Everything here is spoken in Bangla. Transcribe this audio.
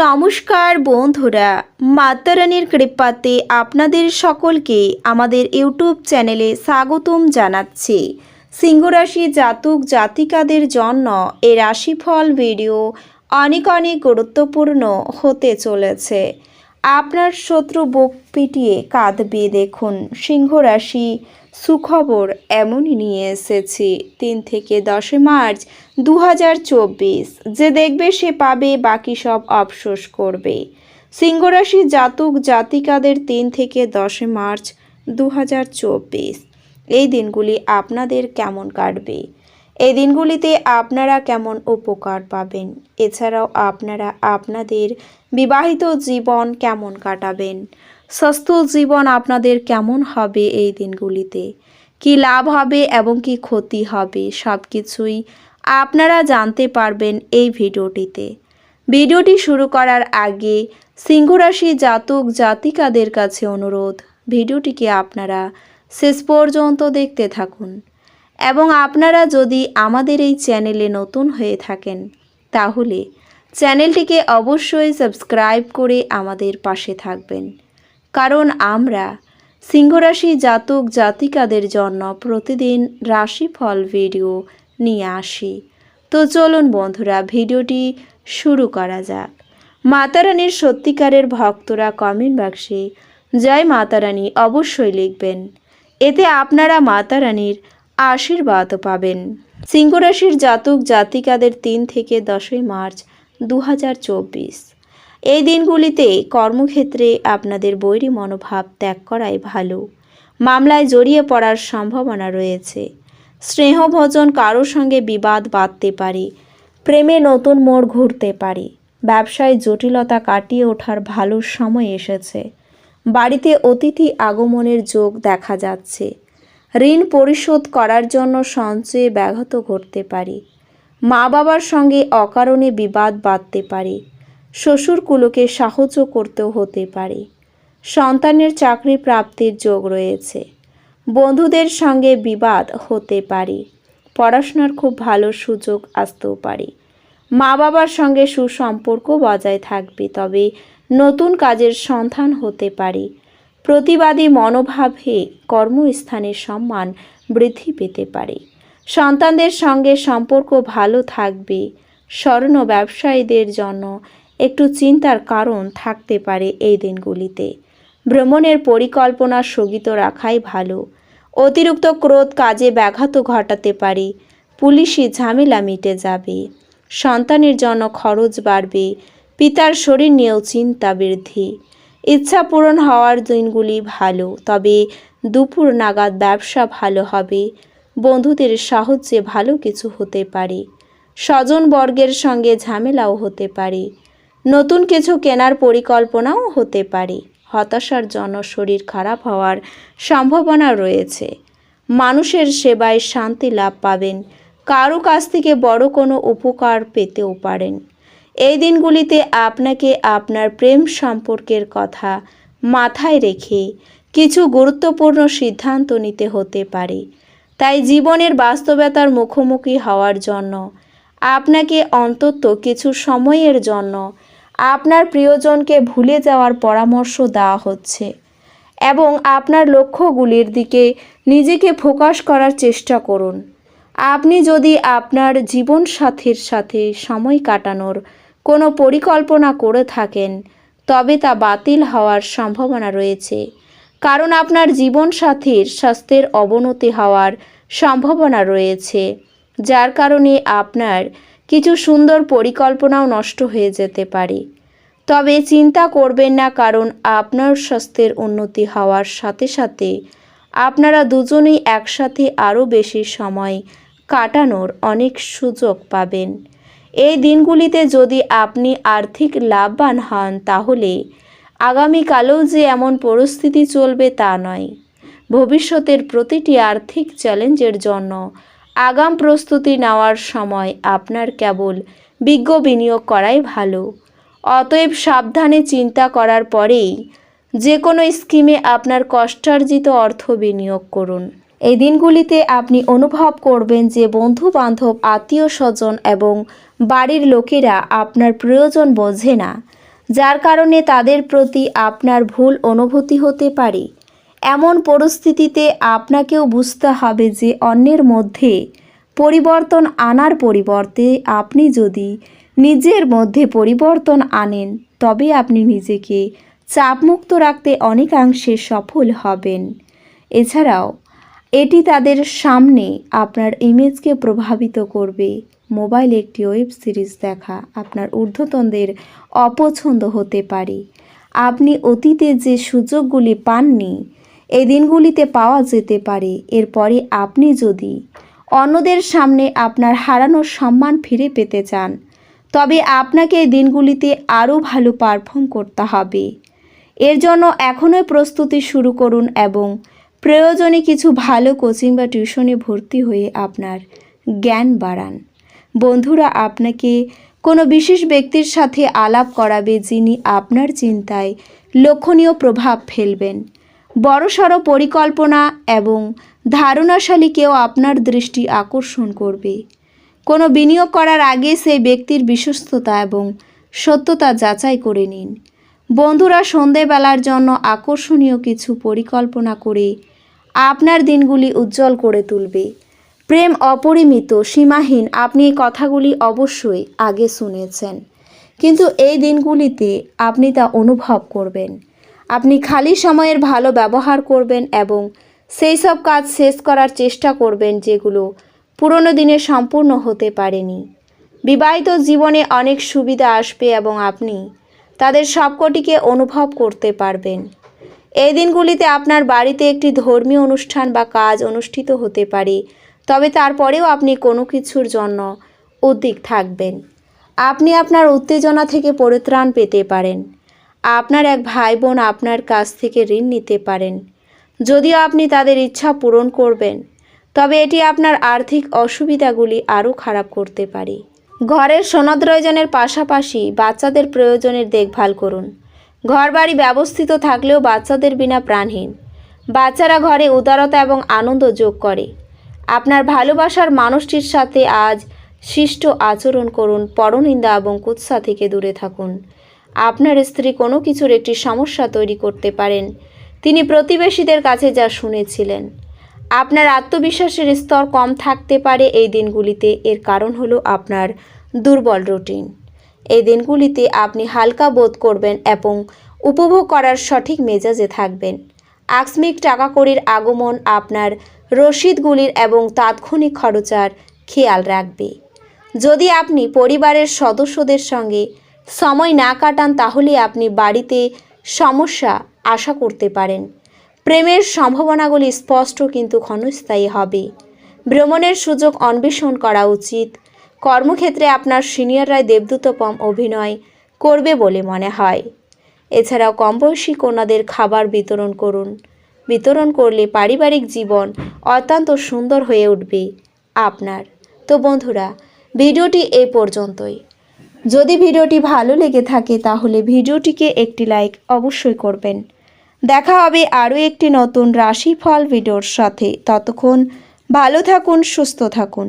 নমস্কার বন্ধুরা, মাতারানির কৃপাতে আপনাদের সকলকে আমাদের ইউটিউব চ্যানেলে স্বাগতম জানাচ্ছি। সিংহরাশি জাতক জাতিকাদের জন্য এ রাশিফল ভিডিও অনেক অনেক গুরুত্বপূর্ণ হতে চলেছে। আপনার শত্রু বুক পিটিয়ে কাঁদবে দেখুন। সিংহ রাশি সুখবর এমনই নিয়ে এসেছি। তিন থেকে দশই মার্চ দু হাজার চব্বিশ। যে দেখবে সে পাবে, বাকি সব আফসোস করবে। সিংহরাশি জাতক জাতিকাদের তিন থেকে দশই মার্চ দু হাজার চব্বিশ। এই দিনগুলি আপনাদের কেমন কাটবে? এই দিনগুলিতে আপনারা কেমন উপকার পাবেন? এছাড়াও আপনারা আপনাদের বিবাহিত জীবন কেমন কাটাবেন? স্বাস্থ্য জীবন আপনাদের কেমন হবে এই দিনগুলিতে? কি লাভ হবে এবং কি ক্ষতি হবে? সব কিছুই আপনারা জানতে পারবেন এই ভিডিওটিতে। ভিডিওটি শুরু করার আগে সিংহরাশি জাতক জাতিকাদের কাছে অনুরোধ, ভিডিওটিকে আপনারা শেষ পর্যন্ত দেখতে থাকুন। এবং আপনারা যদি আমাদের এই চ্যানেলে নতুন হয়ে থাকেন, তাহলে চ্যানেলটিকে অবশ্যই সাবস্ক্রাইব করে আমাদের পাশে থাকবেন। কারণ আমরা সিংহরাশি জাতক জাতিকাদের জন্য প্রতিদিন রাশিফল ভিডিও নিয়ে আসি। তো চলুন বন্ধুরা, ভিডিওটি শুরু করা যাক। মাতারানীর সত্যিকারের ভক্তরা কমেন্ট বাক্সে জয় মাতারানী অবশ্যই লিখবেন। এতে আপনারা মাতারানীর আশীর্বাদও পাবেন। সিংহরাশির জাতক জাতিকাদের তিন থেকে দশই মার্চ দু হাজার চব্বিশ। এই দিনগুলিতে কর্মক্ষেত্রে আপনাদের বৈরী মনোভাব ত্যাগ করাই ভালো। মামলায় জড়িয়ে পড়ার সম্ভাবনা রয়েছে। স্নেহভোজন কারোর সঙ্গে বিবাদ বাঁধতে পারে। প্রেমে নতুন মোড় ঘুরতে পারে। ব্যবসায় জটিলতা কাটিয়ে ওঠার ভালো সময় এসেছে। বাড়িতে অতিথি আগমনের যোগ দেখা যাচ্ছে। ঋণ পরিশোধ করার জন্য সঞ্চয়ে ব্যাঘাত ঘটতে পারে। মা বাবার সঙ্গে অকারণে বিবাদ বাঁধতে পারে। শ্বশুরকুলোকে সাহায্য করতেও হতে পারে। সন্তানের চাকরি প্রাপ্তির যোগ রয়েছে। বন্ধুদের সঙ্গে বিবাদ হতে পারে। পড়াশোনার খুব ভালো সুযোগ আসতেও পারে। মা বাবার সঙ্গে সুসম্পর্ক বজায় থাকবে, তবে নতুন কাজের সন্ধান হতে পারে। প্রতিবাদী মনোভাবে কর্মস্থানের সম্মান বৃদ্ধি পেতে পারে। সন্তানদের সঙ্গে সম্পর্ক ভালো থাকবে। স্বর্ণ ব্যবসায়ীদের জন্য একটু চিন্তার কারণ থাকতে পারে এই দিনগুলিতে। ভ্রমণের পরিকল্পনা স্থগিত রাখাই ভালো। অতিরিক্ত ক্রোধ কাজে ব্যাঘাত ঘটাতে পারে। পুলিশি ঝামেলা মিটে যাবে। সন্তানের জন্য খরচ বাড়বে। পিতার শরীর নিয়েও চিন্তা বৃদ্ধি। ইচ্ছা পূরণ হওয়ার দিনগুলি ভালো, তবে দুপুর নাগাদ ব্যবসা ভালো হবে। বন্ধুদের সাহায্যে ভালো কিছু হতে পারে। স্বজন বর্গের সঙ্গে ঝামেলাও হতে পারে। নতুন কিছু কেনার পরিকল্পনাও হতে পারে। হতাশার জন্য শরীর খারাপ হওয়ার সম্ভাবনা রয়েছে। মানুষের সেবায় শান্তি লাভ পাবেন। কারও কাছ থেকে বড় কোনো উপকার পেতেও পারেন। এই দিনগুলিতে আপনাকে আপনার প্রেম সম্পর্কের কথা মাথায় রেখে কিছু গুরুত্বপূর্ণ সিদ্ধান্ত নিতে হতে পারে। তাই জীবনের বাস্তবতার মুখোমুখি হওয়ার জন্য, আপনাকে অন্তত কিছু সময়ের জন্য আপনার প্রিয়জনকে ভুলে যাওয়ার পরামর্শ দেওয়া হচ্ছে এবং আপনার লক্ষ্যগুলির দিকে নিজেকে ফোকাস করার চেষ্টা করুন। আপনি যদি আপনার জীবন সাথীর সাথে সময় কাটানোর কোনো পরিকল্পনা করে থাকেন, তবে তা বাতিল হওয়ার সম্ভাবনা রয়েছে। কারণ আপনার জীবনসাথীর স্বাস্থ্যের অবনতি হওয়ার সম্ভাবনা রয়েছে, যার কারণে আপনার কিছু সুন্দর পরিকল্পনাও নষ্ট হয়ে যেতে পারে। তবে চিন্তা করবেন না, কারণ আপনার স্বাস্থ্যের উন্নতি হওয়ার সাথে সাথে আপনারা দুজনেই একসাথে আরও বেশি সময় কাটানোর অনেক সুযোগ পাবেন। এই দিনগুলিতে যদি আপনি আর্থিক লাভবান হন, তাহলে আগামীকালেও যে এমন পরিস্থিতি চলবে তা নয়। ভবিষ্যতের প্রতিটি আর্থিক চ্যালেঞ্জের জন্য আগাম প্রস্তুতি নেওয়ার সময় আপনার কেবল বিজ্ঞ বিনিয়োগ করাই ভালো। অতএব সাবধানে চিন্তা করার পরেই যে কোনো স্কিমে আপনার কষ্টার্জিত অর্থ বিনিয়োগ করুন। এই দিনগুলিতে আপনি অনুভব করবেন যে বন্ধু বান্ধব আত্মীয় স্বজন এবং বাড়ির লোকেরা আপনার প্রয়োজন বোঝে না, যার কারণে তাদের প্রতি আপনার ভুল অনুভূতি হতে পারে। এমন পরিস্থিতিতে আপনাকেও বুঝতে হবে যে অন্যের মধ্যে পরিবর্তন আনার পরিবর্তে আপনি যদি নিজের মধ্যে পরিবর্তন আনেন, তবে আপনি নিজেকে চাপমুক্ত রাখতে অনেকাংশে সফল হবেন। এছাড়াও এটি তাদের সামনে আপনার ইমেজকে প্রভাবিত করবে। মোবাইলে একটি ওয়েব সিরিজ দেখা আপনার ঊর্ধ্বতনদের অপছন্দ হতে পারে। আপনি অতীতে যে সুযোগগুলি পাননি, এই দিনগুলিতে পাওয়া যেতে পারে। এরপরে আপনি যদি অন্যদের সামনে আপনার হারানোর সম্মান ফিরে পেতে চান, তবে আপনাকে এই দিনগুলিতে আরও ভালো পারফর্ম করতে হবে। এর জন্য এখনই প্রস্তুতি শুরু করুন এবং প্রয়োজনে কিছু ভালো কোচিং বা টিউশনে ভর্তি হয়ে আপনার জ্ঞান বাড়ান। বন্ধুরা, আপনাকে কোনো বিশেষ ব্যক্তির সাথে আলাপ করাবে যিনি আপনার চিন্তায় লক্ষণীয় প্রভাব ফেলবেন। বড়সড় পরিকল্পনা এবং ধারণাশালী কেউ আপনার দৃষ্টি আকর্ষণ করবে। কোনো বিনিয়োগ করার আগে সেই ব্যক্তির বিশ্বস্ততা এবং সত্যতা যাচাই করে নিন। বন্ধুরা, সন্ধেবেলার জন্য আকর্ষণীয় কিছু পরিকল্পনা করে আপনার দিনগুলি উজ্জ্বল করে তুলবে। প্রেম অপরিমিত, সীমাহীন, আপনি এই কথাগুলি অবশ্যই আগে শুনেছেন। কিন্তু এই দিনগুলিতে আপনি তা অনুভব করবেন। আপনি খালি সময়ের ভালো ব্যবহার করবেন এবং সেই সব কাজ শেষ করার চেষ্টা করবেন যেগুলো পুরনো দিনে সম্পূর্ণ হতে পারেনি। বিবাহিত জীবনে অনেক সুবিধা আসবে এবং আপনি তাদের সবকটিকে অনুভব করতে পারবেন। এই দিনগুলিতে আপনার বাড়িতে একটি ধর্মীয় অনুষ্ঠান বা কাজ অনুষ্ঠিত হতে পারে, তবে তারপরেও আপনি কোনো কিছুর জন্য উদ্বিগ থাকবেন। আপনি আপনার উত্তেজনা থেকে পরিত্রাণ পেতে পারেন। আপনার এক ভাই বোন আপনার কাছ থেকে ঋণ নিতে পারেন। যদিও আপনি তাদের ইচ্ছা পূরণ করবেন, তবে এটি আপনার আর্থিক অসুবিধাগুলি আরও খারাপ করতে পারে। ঘরের সনদ প্রয়োজনের পাশাপাশি বাচ্চাদের প্রয়োজনের দেখভাল করুন। ঘরবাড়ি ব্যবস্থিত থাকলেও বাচ্চাদের বিনা প্রাণহীন। বাচ্চারা ঘরে উদারতা এবং আনন্দ যোগ করে। আপনার ভালোবাসার মানুষটির সাথে আজ শিষ্ট আচরণ করুন, পরনিন্দা এবং কুৎসা থেকে দূরে থাকুন। আপনার স্ত্রী কোনো কিছুর একটি সমস্যা তৈরি করতে পারেন। তিনি প্রতিবেশীদের কাছে যা শুনেছিলেন। আপনার আত্মবিশ্বাসের স্তর কম থাকতে পারে এই দিনগুলিতে। এর কারণ হলো আপনার দুর্বল রুটিন। এই দিনগুলিতে আপনি হালকা বোধ করবেন এবং উপভোগ করার সঠিক মেজাজে থাকবেন। আকস্মিক টাকা কড়ির আগমন আপনার রসিদগুলির এবং তাৎক্ষণিক খরচার খেয়াল রাখবে। যদি আপনি পরিবারের সদস্যদের সঙ্গে সময় না কাটান, তাহলে আপনি বাড়িতে সমস্যা আশা করতে পারেন। প্রেমের সম্ভাবনাগুলি স্পষ্ট কিন্তু ক্ষণস্থায়ী হবে। ভ্রমণের সুযোগ অন্বেষণ করা উচিত। কর্মক্ষেত্রে আপনার সিনিয়ররাই দেবদূতপম অভিনয় করবে বলে মনে হয়। এছাড়াও কমবয়সী কন্যাদের খাবার বিতরণ করুন। বিতরণ করলে পারিবারিক জীবন অত্যন্ত সুন্দর হয়ে উঠবে আপনার। তো বন্ধুরা, ভিডিওটি এই পর্যন্তই। যদি ভিডিওটি ভালো লেগে থাকে তাহলে ভিডিওটিকে একটি লাইক অবশ্যই করবেন। দেখা হবে আরও একটি নতুন রাশিফল ভিডিওর সাথে। ততক্ষণ ভালো থাকুন, সুস্থ থাকুন।